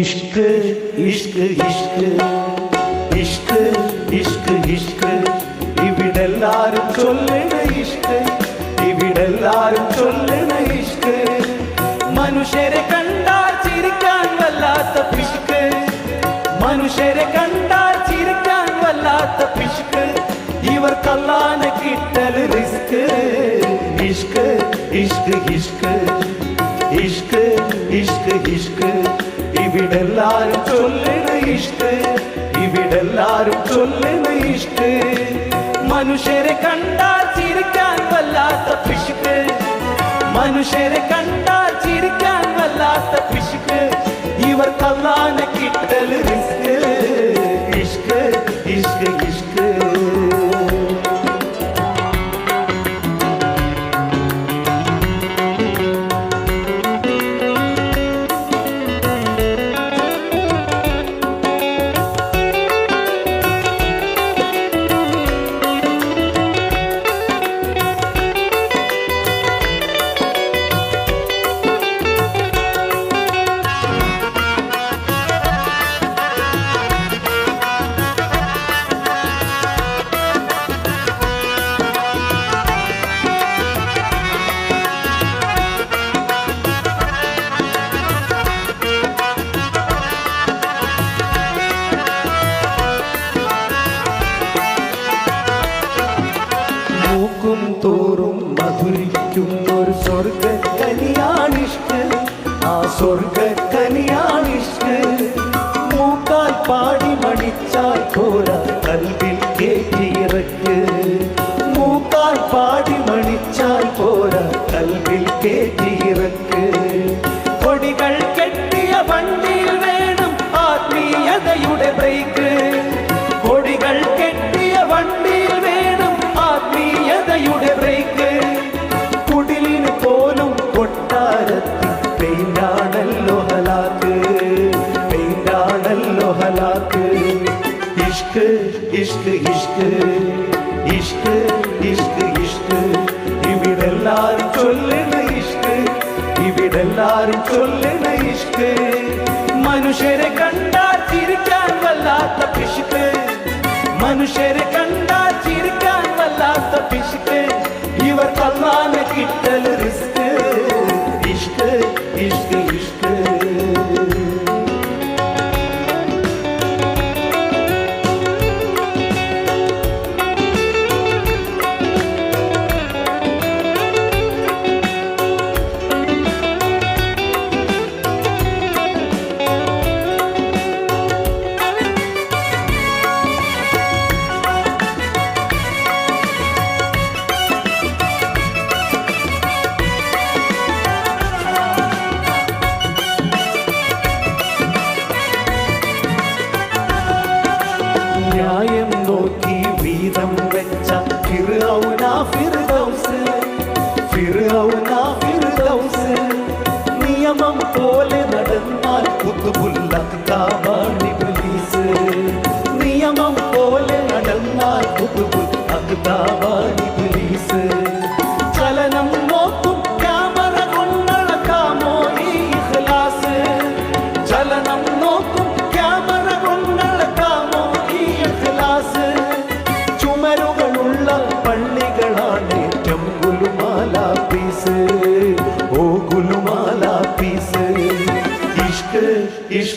ഇഷ്ക് ഇഷ്ക് ഇഷ്ക്. ഇഷ്ക് ഇഷ്ക് ഇഷ്ക്. ഇവിടെല്ലാരും ചൊല്ലണ ഇഷ്ക്. ഇവിടെല്ലാരും ചൊല്ലണ ഇഷ്ക്. മനുഷ്യരെ കണ്ടാൽ ചിരിക്കാൻ വല്ലാത്ത പിഷ്ക് മനുഷ്യരെ കണ്ടാൽ ചിരിക്കാൻ വല്ലാത്ത പിഷ്ക് ഇവർക്കല്ലാണ് കിട്ടൽ റിസ്ക്. ഇഷ്ക് ഇഷ്ക് ഇഷ്ക്. ഇഷ്ക് ഇഷ്ക് ഇഷ്ക്. ഇവിടെല്ലാരും ചൊല്ലണ ഇഷ്ക് ഇവിടെല്ലാരും ചൊല്ലണ ഇഷ്ക് മനുഷ്യരെ കണ്ടാൽ ചിരിക്കാൻ വല്ലാത്ത പിശുക്ക്. മനുഷ്യരെ കണ്ടാൽ ചിരിക്കാൻ വല്ലാത്ത പിശുക്ക്. ഇവർ കല്ലാന சொர்க்க கல்யாணிஷ்கு மூக்கால் பாடி மடிச்சால் போல മനുഷ്യരെ കണ്ടാൽ ചിരിക്കാൻ വല്ലാത്ത പിശുക്ക് മനുഷ്യരെ കണ്ടാൽ ചിരിക്കാൻ വല്ലാത്ത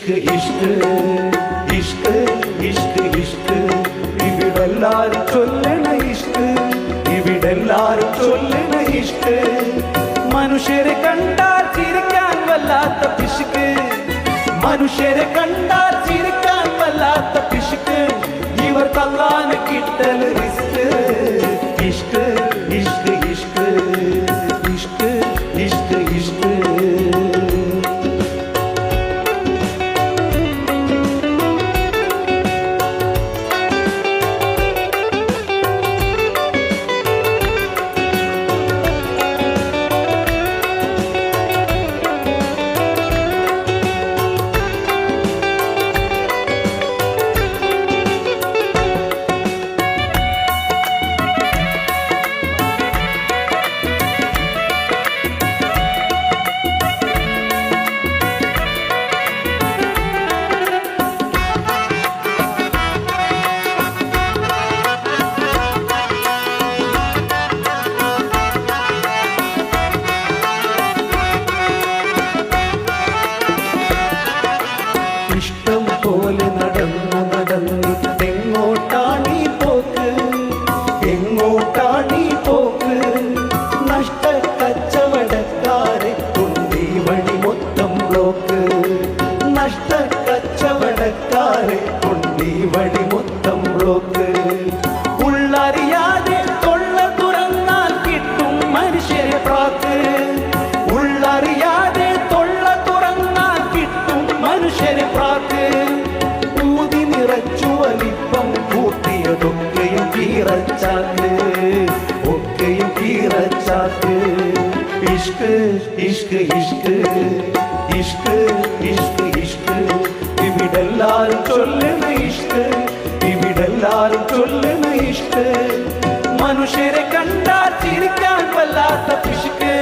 ഇഷ്ക് ഇഷ്ക് ഇഷ്ക് ഇഷ്ക് ഇഷ്ക് ഇവിടെല്ലാരും ചൊല്ലണ ഇഷ്ക് ഇവിടെല്ലാരും ചൊല്ലണ ഇഷ്ക് മനുഷ്യരെ കണ്ടാൽ ചിരിക്കാൻ വല്ലാത്ത പിശുക്ക്. മനുഷ്യരെ കണ്ടാൽ ചിരിക്കാൻ വല്ലാത്ത പിശുക്ക്. ഉള്ളറിയാതെ തൊള്ള തുറന്നാൽ കിട്ടും മനുഷ്യരെ പ്രാത്ത് ഉള്ളറിയാതെ തൊള്ള തുറന്നാൽ കിട്ടും മനുഷ്യരെ പ്രാത്ത് ഊതി നിറച്ചു വലിപ്പം കൂട്ടിയതൊക്കെയും കീറച്ചാത്ത് ഒക്കെയും കീറച്ചാത്ത് ഇഷ്ക് ഇഷ്ക് ഇഷ്ക്. ഇഷ്ക് ഇഷ്ക് ഇഷ്ക്. ഇവിടെല്ലാരും ചൊല്ലുന്ന ഇഷ്ക്. ഇവിടെല്ലാരും ചൊല്ലുന്ന பிஷ்கு மனுஷரை கண்டார் சிரிக்கான் வல்லாத்த பிஷ்கு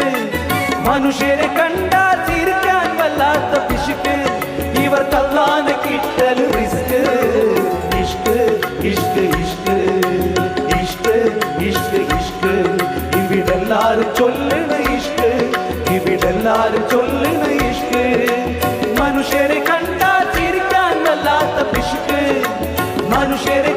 மனுஷரை கண்டார் சிரிக்கான் வல்லாத்த பிஷ்கு இவர் கல்லான கிட்டல் ரிஸ்கு இஷ்கு இஷ்கு இஷ்கு இஷ்கு இஷ்கு இஷ்கு இவிடெல்லாரும் சொல்லுன இஷ்கு இவிடெல்லாரும் சொல்லுன இஷ்கு மனுஷரை கண்டார் சிரிக்கான் வல்லாத்த பிஷ்கு மனுஷரை